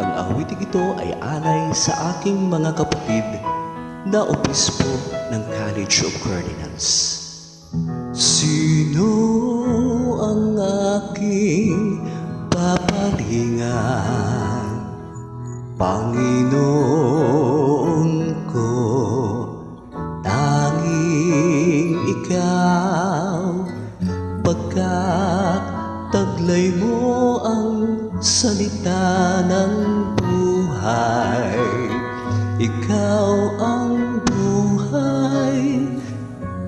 Ang awiting ito ay alay sa aking mga kapatid na obispo ng College of Cardinals. Sino ang aking papalingan? Panginoon ko, tanging ikaw, pagkat taglay mo ang salita ng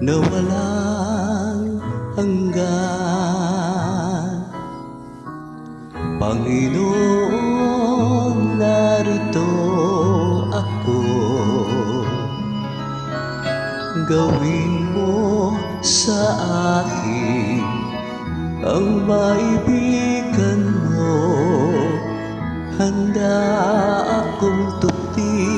na walang hanggan. Panginoon, narito ako. Gawin mo sa akin ang maibigan mo. Handa akong tutin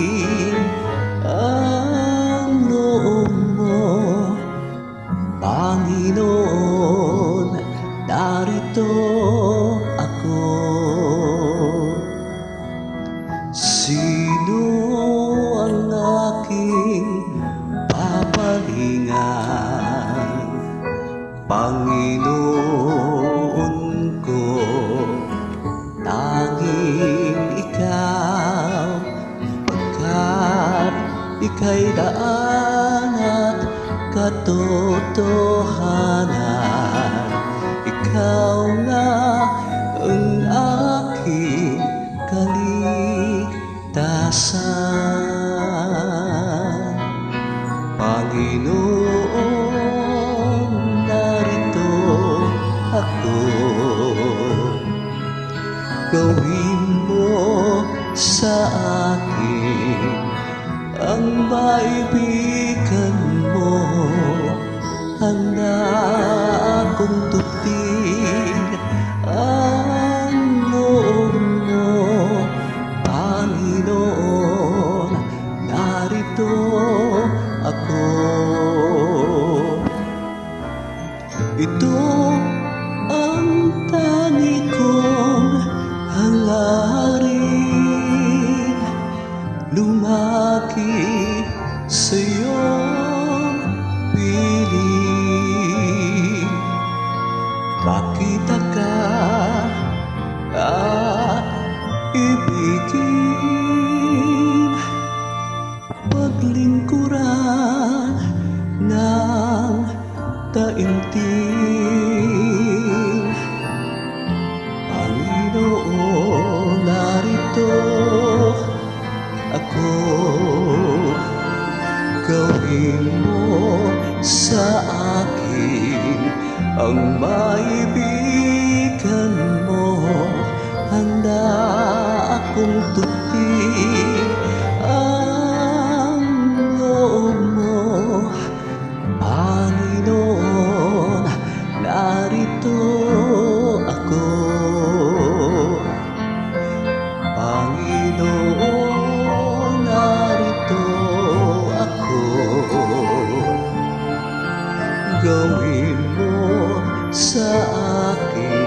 ika'y daan at katotohanan. Ikaw nga ang aking kaligtasan. Panginoon, narito ako. Gawin mo sa akin ang maibigan mo. Handa Lumaki sa iyong piling. Makita ka at ibigin Paglingkuran ng taimtim mo sa akin. Ang maibigan mo Handa akong tutin Gawin mo sa akin